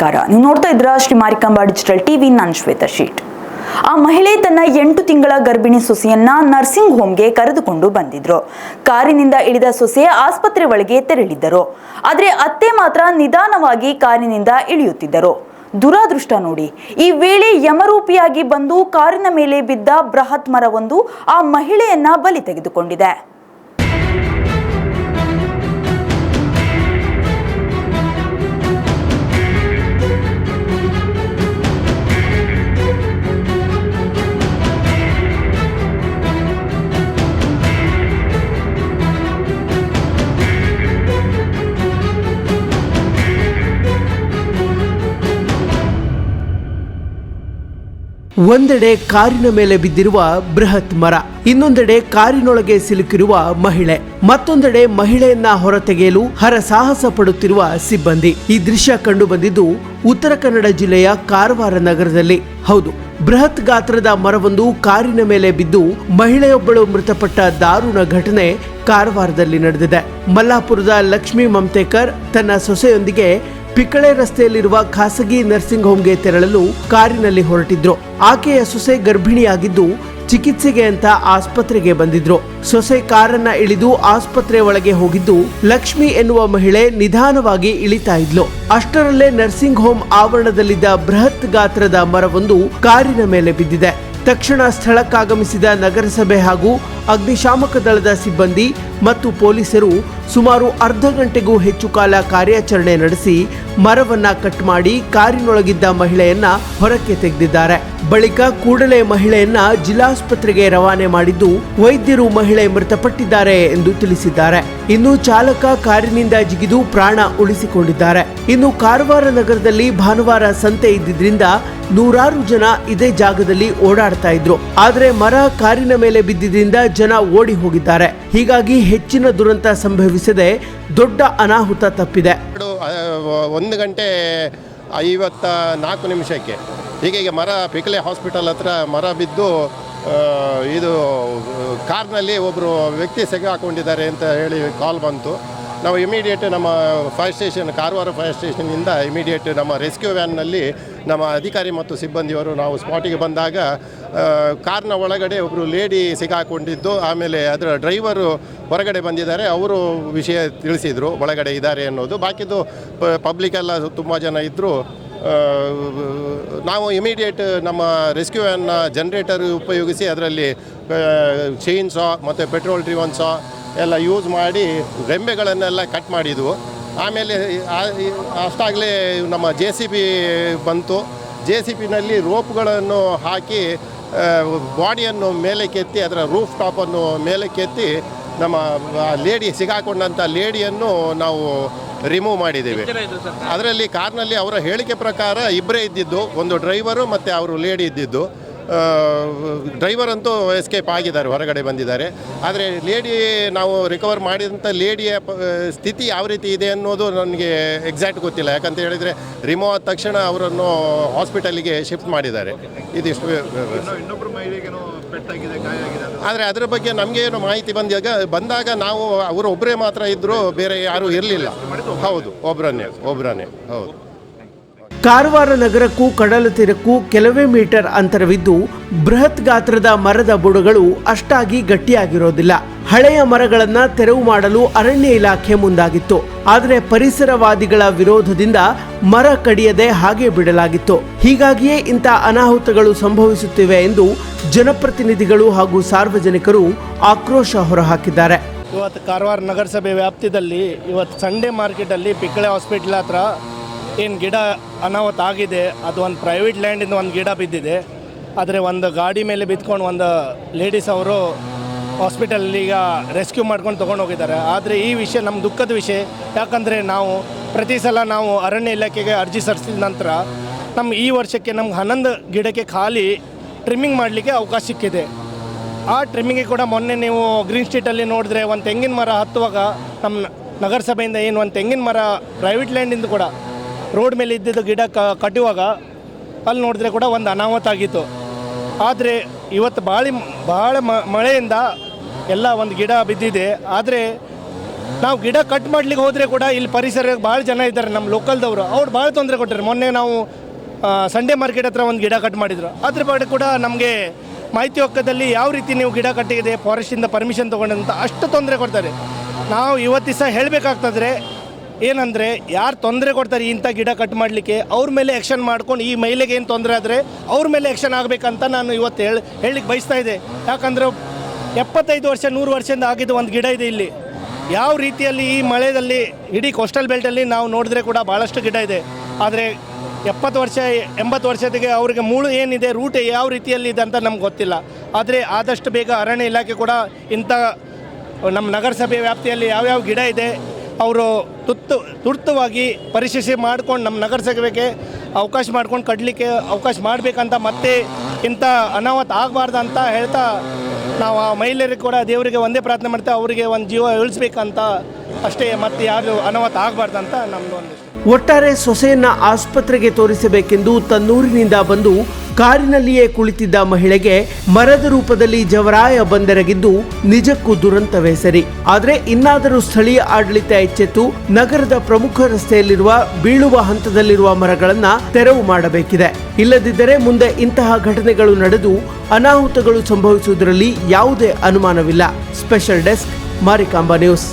ನಮಸ್ಕಾರ ನೀವು ನೋಡ್ತಾ ಇದ್ರ ಶ್ರೀ ಮಾರಿಕಾಂಬಾ ಡಿಜಿಟಲ್ ಟಿವಿ ನಾನು ಶ್ವೇತಾ ಶೀಟ್. ಆ ಮಹಿಳೆ ತನ್ನ ಎಂಟು ತಿಂಗಳ ಗರ್ಭಿಣಿ ಸೊಸೆಯನ್ನ ನರ್ಸಿಂಗ್ ಹೋಮ್ಗೆ ಕರೆದುಕೊಂಡು ಬಂದಿದ್ರು. ಕಾರಿನಿಂದ ಇಳಿದ ಸೊಸೆ ಆಸ್ಪತ್ರೆ ಒಳಗೆ ತೆರಳಿದ್ದರು. ಆದ್ರೆ ಅತ್ತೆ ಮಾತ್ರ ನಿಧಾನವಾಗಿ ಕಾರಿನಿಂದ ಇಳಿಯುತ್ತಿದ್ದರು. ದುರಾದೃಷ್ಟ ನೋಡಿ, ಈ ವೇಳೆ ಯಮರೂಪಿಯಾಗಿ ಬಂದು ಕಾರಿನ ಮೇಲೆ ಬಿದ್ದ ಬೃಹತ್ ಮರವೊಂದು ಆ ಮಹಿಳೆಯನ್ನ ಬಲಿ ತೆಗೆದುಕೊಂಡಿದೆ. ಒಂದೆಡೆ ಕಾರಿನ ಮೇಲೆ ಬಿದ್ದಿರುವ ಬೃಹತ್ ಮರ, ಇನ್ನೊಂದೆಡೆ ಕಾರಿನೊಳಗೆ ಸಿಲುಕಿರುವ ಮಹಿಳೆ, ಮತ್ತೊಂದೆಡೆ ಮಹಿಳೆಯನ್ನ ಹೊರತೆಗೆಯಲು ಹರಸಾಹಸ ಪಡುತ್ತಿರುವ ಸಿಬ್ಬಂದಿ. ಈ ದೃಶ್ಯ ಕಂಡು ಬಂದಿದ್ದು ಉತ್ತರ ಕನ್ನಡ ಜಿಲ್ಲೆಯ ಕಾರವಾರ ನಗರದಲ್ಲಿ. ಹೌದು, ಬೃಹತ್ ಗಾತ್ರದ ಮರವೊಂದು ಕಾರಿನ ಮೇಲೆ ಬಿದ್ದು ಮಹಿಳೆಯೊಬ್ಬಳು ಮೃತಪಟ್ಟ ದಾರುಣ ಘಟನೆ ಕಾರವಾರದಲ್ಲಿ ನಡೆದಿದೆ. ಮಲ್ಲಾಪುರದ ಲಕ್ಷ್ಮೀ ಮಮತೇಕರ್ ತನ್ನ ಸೊಸೆಯೊಂದಿಗೆ ಪಿಕಳೆ ರಸ್ತೆಯಲ್ಲಿರುವ ಖಾಸಗಿ ನರ್ಸಿಂಗ್ ಹೋಮ್ಗೆ ತೆರಳಲು ಕಾರಿನಲ್ಲಿ ಹೊರಟಿದ್ರು. ಆಕೆಯ ಸೊಸೆ ಗರ್ಭಿಣಿಯಾಗಿದ್ದು ಚಿಕಿತ್ಸೆಗೆ ಅಂತ ಆಸ್ಪತ್ರೆಗೆ ಬಂದಿದ್ರು. ಸೊಸೆ ಕಾರನ್ನ ಇಳಿದು ಆಸ್ಪತ್ರೆ ಒಳಗೆ ಹೋಗಿದ್ದು ಲಕ್ಷ್ಮಿ ಎನ್ನುವ ಮಹಿಳೆ ನಿಧಾನವಾಗಿ ಇಳಿತಾ ಇದ್ಲು. ಅಷ್ಟರಲ್ಲೇ ನರ್ಸಿಂಗ್ ಹೋಮ್ ಆವರಣದಲ್ಲಿದ್ದ ಬೃಹತ್ ಗಾತ್ರದ ಮರವೊಂದು ಕಾರಿನ ಮೇಲೆ ಬಿದ್ದಿದೆ. ತಕ್ಷಣ ಸ್ಥಳಕ್ಕಾಗಮಿಸಿದ ನಗರಸಭೆ ಹಾಗೂ ಅಗ್ನಿಶಾಮಕ ದಳದ ಸಿಬ್ಬಂದಿ ಮತ್ತು ಪೊಲೀಸರು ಸುಮಾರು ಅರ್ಧ ಗಂಟೆಗೂ ಹೆಚ್ಚು ಕಾಲ ಕಾರ್ಯಾಚರಣೆ ನಡೆಸಿ ಮರವನ್ನ ಕಟ್ ಮಾಡಿ ಕಾರಿನೊಳಗಿದ್ದ ಮಹಿಳೆಯನ್ನ ಹೊರಕ್ಕೆ ತೆಗೆದಿದ್ದಾರೆ. ಬಳಿಕ ಕೂಡಲೇ ಮಹಿಳೆಯನ್ನ ಜಿಲ್ಲಾಸ್ಪತ್ರೆಗೆ ರವಾನೆ ಮಾಡಿದ್ದು ವೈದ್ಯರು ಮಹಿಳೆ ಮೃತಪಟ್ಟಿದ್ದಾರೆ ಎಂದು ತಿಳಿಸಿದ್ದಾರೆ. ಇನ್ನು ಚಾಲಕ ಕಾರಿನಿಂದ ಜಿಗಿದು ಪ್ರಾಣ ಉಳಿಸಿಕೊಂಡಿದ್ದಾರೆ. ಇನ್ನು ಕಾರವಾರ ನಗರದಲ್ಲಿ ಭಾನುವಾರ ಸಂತೆ ಇದ್ದಿದ್ರಿಂದ ನೂರಾರು ಜನ ಇದೇ ಜಾಗದಲ್ಲಿ ಓಡಾಡ್ತಾ ಇದ್ರು. ಆದರೆ ಮರ ಕಾರಿನ ಮೇಲೆ ಬಿದ್ದಿದ್ರಿಂದ ಜನ ಓಡಿ ಹೋಗಿದ್ದಾರೆ. ಹೀಗಾಗಿ ಹೆಚ್ಚಿನ ದುರಂತ ಸಂಭವಿಸದೆ ದೊಡ್ಡ ಅನಾಹುತ ತಪ್ಪಿದೆ. ಒಂದು ಗಂಟೆ ಐವತ್ತ ನಾಲ್ಕು ನಿಮಿಷಕ್ಕೆ. ಹೀಗೆ ಮರ ಪಿಕಲೆ ಹಾಸ್ಪಿಟಲ್ ಹತ್ರ ಮರ ಬಿದ್ದು ಇದು, ಕಾರ್ನಲ್ಲಿ ಒಬ್ಬರು ವ್ಯಕ್ತಿ ಸೆಗೆ ಹಾಕೊಂಡಿದ್ದಾರೆ ಅಂತ ಹೇಳಿ ಕಾಲ್ ಬಂತು. ನಾವು ಇಮಿಡಿಯೇಟ್ ನಮ್ಮ ಫೈರ್ ಸ್ಟೇಷನ್ ಕಾರವಾರ ಫೈರ್ ಸ್ಟೇಷನ್ನಿಂದ ಇಮಿಡಿಯೇಟ್ ನಮ್ಮ ರೆಸ್ಕ್ಯೂ ವ್ಯಾನ್ನಲ್ಲಿ ನಮ್ಮ ಅಧಿಕಾರಿ ಮತ್ತು ಸಿಬ್ಬಂದಿಯವರು ನಾವು ಸ್ಪಾಟಿಗೆ ಬಂದಾಗ ಕಾರ್ನ ಒಳಗಡೆ ಒಬ್ಬರು ಲೇಡಿ ಸಿಗಾಕೊಂಡಿದ್ದು ಆಮೇಲೆ ಅದರ ಡ್ರೈವರು ಹೊರಗಡೆ ಬಂದಿದ್ದಾರೆ. ಅವರು ವಿಷಯ ತಿಳಿಸಿದರು, ಒಳಗಡೆ ಇದ್ದಾರೆ ಅನ್ನೋದು. ಬಾಕಿದು ಪಬ್ಲಿಕ್ ಎಲ್ಲ ತುಂಬ ಜನ ಇದ್ದರು ನಾವು ಇಮಿಡಿಯೇಟ್ ನಮ್ಮ ರೆಸ್ಕ್ಯೂ ವ್ಯಾನ್ನ ಜನ್ರೇಟರ್ ಉಪಯೋಗಿಸಿ ಅದರಲ್ಲಿ ಚೈನ್ ಸಾ ಮತ್ತು ಪೆಟ್ರೋಲ್ ಡ್ರಿವನ್ ಸಾ ಎಲ್ಲ ಯೂಸ್ ಮಾಡಿ ರೆಂಬೆಗಳನ್ನೆಲ್ಲ ಕಟ್ ಮಾಡಿದ್ವು. ಆಮೇಲೆ ಅಷ್ಟಾಗಲೇ ನಮ್ಮ ಜೆ ಸಿ ಬಿ ಬಂತು. ಜೆ ಸಿ ಬಿನಲ್ಲಿ ರೋಪ್ಗಳನ್ನು ಹಾಕಿ ಬಾಡಿಯನ್ನು ಮೇಲಕ್ಕೆತ್ತಿ ಅದರ ರೂಫ್ ಟಾಪನ್ನು ಮೇಲಕ್ಕೆತ್ತಿ ನಮ್ಮ ಲೇಡಿ ಸಿಗಾಕೊಂಡಂಥ ಲೇಡಿಯನ್ನು ನಾವು ರಿಮೂವ್ ಮಾಡಿದ್ದೇವೆ. ಅದರಲ್ಲಿ ಕಾರ್ನಲ್ಲಿ ಅವರ ಹೇಳಿಕೆ ಪ್ರಕಾರ ಇಬ್ಬರೇ ಇದ್ದಿದ್ದು ಒಂದು ಡ್ರೈವರು ಮತ್ತು ಅವರು ಲೇಡಿ ಇದ್ದಿದ್ದು. ಡ್ರೈವರ್ ಅಂತೂ ಎಸ್ಕೇಪ್ ಆಗಿದ್ದಾರೆ ಹೊರಗಡೆ ಬಂದಿದ್ದಾರೆ. ಆದರೆ ಲೇಡಿ ನಾವು ರಿಕವರ್ ಮಾಡಿದಂಥ ಲೇಡಿಯ ಸ್ಥಿತಿ ಯಾವ ರೀತಿ ಇದೆ ಅನ್ನೋದು ನನಗೆ ಎಕ್ಸಾಕ್ಟ್ ಗೊತ್ತಿಲ್ಲ. ಯಾಕಂತ ಹೇಳಿದರೆ ರಿಮೂವ್ ಆದ ತಕ್ಷಣ ಅವರನ್ನು ಹಾಸ್ಪಿಟಲಿಗೆ ಶಿಫ್ಟ್ ಮಾಡಿದ್ದಾರೆ. ಇದಿಷ್ಟು ಆದರೆ ಅದರ ಬಗ್ಗೆ ನಮಗೆ ಏನು ಮಾಹಿತಿ ಬಂದಾಗ ಬಂದಾಗ ನಾವು ಅವರು ಒಬ್ಬರೇ ಮಾತ್ರ ಇದ್ದರು ಬೇರೆ ಯಾರೂ ಇರಲಿಲ್ಲ. ಹೌದು ಒಬ್ಬರನ್ನೇ ಒಬ್ಬರನ್ನೇ ಹೌದು. ಕಾರವಾರ ನಗರಕ್ಕೂ ಕಡಲ ತೀರಕ್ಕೂ ಕೆಲವೇ ಮೀಟರ್ ಅಂತರವಿದ್ದು ಬೃಹತ್ ಗಾತ್ರದ ಮರದ ಬುಡಗಳು ಅಷ್ಟಾಗಿ ಗಟ್ಟಿಯಾಗಿರೋದಿಲ್ಲ. ಹಳೆಯ ಮರಗಳನ್ನ ತೆರವು ಮಾಡಲು ಅರಣ್ಯ ಇಲಾಖೆ ಮುಂದಾಗಿತ್ತು. ಆದರೆ ಪರಿಸರವಾದಿಗಳ ವಿರೋಧದಿಂದ ಮರ ಕಡಿಯದೆ ಹಾಗೆ ಬಿಡಲಾಗಿತ್ತು. ಹೀಗಾಗಿಯೇ ಇಂಥ ಅನಾಹುತಗಳು ಸಂಭವಿಸುತ್ತಿವೆ ಎಂದು ಜನಪ್ರತಿನಿಧಿಗಳು ಹಾಗೂ ಸಾರ್ವಜನಿಕರು ಆಕ್ರೋಶ ಹೊರಹಾಕಿದ್ದಾರೆ. ಇವತ್ತು ಕಾರವಾರ ನಗರಸಭೆ ವ್ಯಾಪ್ತಿಯಲ್ಲಿ ಇವತ್ತು ಸಂಡೇ ಮಾರ್ಕೆಟಲ್ಲಿ ಪಿಕ್ಕಳೆ ಹಾಸ್ಪಿಟ್ಲ್ ಹತ್ರ ಏನು ಗಿಡ ಅನಾಹುತ ಆಗಿದೆ, ಅದು ಒಂದು ಪ್ರೈವೇಟ್ ಲ್ಯಾಂಡಿಂದ ಒಂದು ಗಿಡ ಬಿದ್ದಿದೆ. ಆದರೆ ಒಂದು ಗಾಡಿ ಮೇಲೆ ಬಿದ್ಕೊಂಡು ಒಂದು ಲೇಡೀಸ್ ಅವರು ಹಾಸ್ಪಿಟಲ್ ಈಗ ರೆಸ್ಕ್ಯೂ ಮಾಡ್ಕೊಂಡು ತೊಗೊಂಡು ಹೋಗಿದ್ದಾರೆ. ಆದರೆ ಈ ವಿಷಯ ನಮ್ಮ ದುಃಖದ ವಿಷಯ. ಯಾಕಂದರೆ ನಾವು ಪ್ರತಿ ಸಲ ನಾವು ಅರಣ್ಯ ಇಲಾಖೆಗೆ ಅರ್ಜಿ ಸಲ್ಲಿಸಿದ ನಂತರ ನಮ್ಮ ಈ ವರ್ಷಕ್ಕೆ ನಮ್ಗೆ ಹನ್ನೊಂದು ಗಿಡಕ್ಕೆ ಖಾಲಿ ಟ್ರಿಮ್ಮಿಂಗ್ ಮಾಡಲಿಕ್ಕೆ ಅವಕಾಶ ಸಿಕ್ಕಿದೆ. ಆ ಟ್ರಿಮ್ಮಿಂಗಿಗೆ ಕೂಡ ಮೊನ್ನೆ ನೀವು ಗ್ರೀನ್ ಸ್ಟ್ರೀಟಲ್ಲಿ ನೋಡಿದ್ರೆ ಒಂದು ತೆಂಗಿನ ಮರ ಹತ್ತುವಾಗ ನಮ್ಮ ನಗರಸಭೆಯಿಂದ ಏನು ಒಂದು ತೆಂಗಿನ ಮರ ಪ್ರೈವೇಟ್ ಲ್ಯಾಂಡಿಂದ ಕೂಡ ರೋಡ್ ಮೇಲೆ ಇದ್ದಿದ್ದ ಗಿಡ ಕ ಕಟ್ಟುವಾಗ ಅಲ್ಲಿ ನೋಡಿದ್ರೆ ಕೂಡ ಒಂದು ಅನಾಹುತ ಆಗಿತ್ತು. ಆದರೆ ಇವತ್ತು ಭಾಳ ಭಾಳ ಮಳೆಯಿಂದ ಎಲ್ಲ ಒಂದು ಗಿಡ ಬಿದ್ದಿದೆ. ಆದರೆ ನಾವು ಗಿಡ ಕಟ್ ಮಾಡ್ಲಿಕ್ಕೆ ಹೋದರೆ ಕೂಡ ಇಲ್ಲಿ ಪರಿಸರ ಭಾಳ ಜನ ಇದ್ದಾರೆ ನಮ್ಮ ಲೋಕಲ್ದವರು. ಅವ್ರು ಭಾಳ ತೊಂದರೆ ಕೊಟ್ಟರು. ಮೊನ್ನೆ ನಾವು ಸಂಡೇ ಮಾರ್ಕೆಟ್ ಹತ್ರ ಒಂದು ಗಿಡ ಕಟ್ ಮಾಡಿದ್ರು. ಅದ್ರ ಬಗ್ಗೆ ಕೂಡ ನಮಗೆ ಮಾಹಿತಿ ಒಕ್ಕದಲ್ಲಿ ಯಾವ ರೀತಿ ನೀವು ಗಿಡ ಕಟ್ಟಿದೆ ಫಾರೆಸ್ಟಿಂದ ಪರ್ಮಿಷನ್ ತೊಗೊಂಡಂತ ಅಷ್ಟು ತೊಂದರೆ ಕೊಡ್ತಾರೆ. ನಾವು ಇವತ್ತು ದಿವಸ ಹೇಳಬೇಕಾಗ್ತದ್ರೆ ಏನಂದರೆ, ಯಾರು ತೊಂದರೆ ಕೊಡ್ತಾರೆ ಇಂಥ ಗಿಡ ಕಟ್ ಮಾಡಲಿಕ್ಕೆ, ಅವ್ರ ಮೇಲೆ ಆ್ಯಕ್ಷನ್ ಮಾಡ್ಕೊಂಡು ಈ ಮಹಿಳೆಗೆ ಏನು ತೊಂದರೆ ಆದರೆ, ಅವ್ರ ಮೇಲೆ ಆ್ಯಕ್ಷನ್ ಆಗಬೇಕಂತ ನಾನು ಇವತ್ತು ಹೇಳಿ, ಹೇಳಲಿಕ್ಕೆ ಬಯಸ್ತಾ ಇದೆ ಯಾಕಂದರೆ ಎಪ್ಪತ್ತೈದು ವರ್ಷ, ನೂರು ವರ್ಷದಿಂದ ಆಗಿದ್ದು ಒಂದು ಗಿಡ ಇದೆ ಇಲ್ಲಿ. ಯಾವ ರೀತಿಯಲ್ಲಿ ಈ ಮಳೆಯಲ್ಲಿ ಇಡೀ ಕೋಸ್ಟಲ್ ಬೆಲ್ಟಲ್ಲಿ ನಾವು ನೋಡಿದ್ರೆ ಕೂಡ ಭಾಳಷ್ಟು ಗಿಡ ಇದೆ. ಆದರೆ ಎಪ್ಪತ್ತು ವರ್ಷ, ಎಂಬತ್ತು ವರ್ಷದಿಗೆ ಅವರಿಗೆ ಮೂಳು ಏನಿದೆ ರೂಟ್ ಯಾವ ರೀತಿಯಲ್ಲಿ ಇದೆ ಅಂತ ನಮ್ಗೆ ಗೊತ್ತಿಲ್ಲ. ಆದರೆ ಆದಷ್ಟು ಬೇಗ ಅರಣ್ಯ ಇಲಾಖೆ ಕೂಡ ಇಂಥ ನಮ್ಮ ನಗರಸಭೆ ವ್ಯಾಪ್ತಿಯಲ್ಲಿ ಯಾವ್ಯಾವ ಗಿಡ ಇದೆ ಅವರು ತುರ್ತು ತುರ್ತುವಾಗಿ ಪರಿಶೀಲಿಸಿ ಮಾಡ್ಕೊಂಡು ನಮ್ಮ ನಗರಸಭೆಗೆ ಅವಕಾಶ ಮಾಡ್ಕೊಂಡು ಕಡಲಿಕ್ಕೆ ಅವಕಾಶ ಮಾಡಬೇಕಂತ ಮತ್ತೆ ಇಂಥ ಅನಾಹುತ ಆಗಬಾರ್ದು ಅಂತ ಹೇಳ್ತಾ ನಾವು ಆ ಮಹಿಳೆಯರಿಗೆ ಕೂಡ ದೇವರಿಗೆ ಒಂದೇ ಪ್ರಾರ್ಥನೆ ಮಾಡ್ತಾ ಅವರಿಗೆ ಒಂದು ಜೀವ ಉಳಿಸ್ಬೇಕಂತ ಅಷ್ಟೇ, ಮತ್ತೆ ಯಾರು ಅನಾಹುತ ಆಗಬಾರ್ದು ಅಂತ ನಮ್ದು ಒಂದು ಒಟ್ಟಾರೆ ಸೊಸೆಯನ್ನ ಆಸ್ಪತ್ರೆಗೆ ತೋರಿಸಬೇಕೆಂದು ತನ್ನೂರಿನಿಂದ ಬಂದು ಕಾರಿನಲ್ಲಿಯೇ ಕುಳಿತಿದ್ದ ಮಹಿಳೆಗೆ ಮರದ ರೂಪದಲ್ಲಿ ಜವರಾಯ ಬಂದೆರಗಿದ್ದು ನಿಜಕ್ಕೂ ದುರಂತವೇ ಸರಿ. ಆದರೆ ಇನ್ನಾದರೂ ಸ್ಥಳೀಯ ಆಡಳಿತ ಎಚ್ಚೆತ್ತು ನಗರದ ಪ್ರಮುಖ ರಸ್ತೆಯಲ್ಲಿರುವ ಬೀಳುವ ಹಂತದಲ್ಲಿರುವ ಮರಗಳನ್ನ ತೆರವು ಮಾಡಬೇಕಿದೆ. ಇಲ್ಲದಿದ್ದರೆ ಮುಂದೆ ಇಂತಹ ಘಟನೆಗಳು ನಡೆದು ಅನಾಹುತಗಳು ಸಂಭವಿಸುವುದರಲ್ಲಿ ಯಾವುದೇ ಅನುಮಾನವಿಲ್ಲ. Special desk Marikamba news.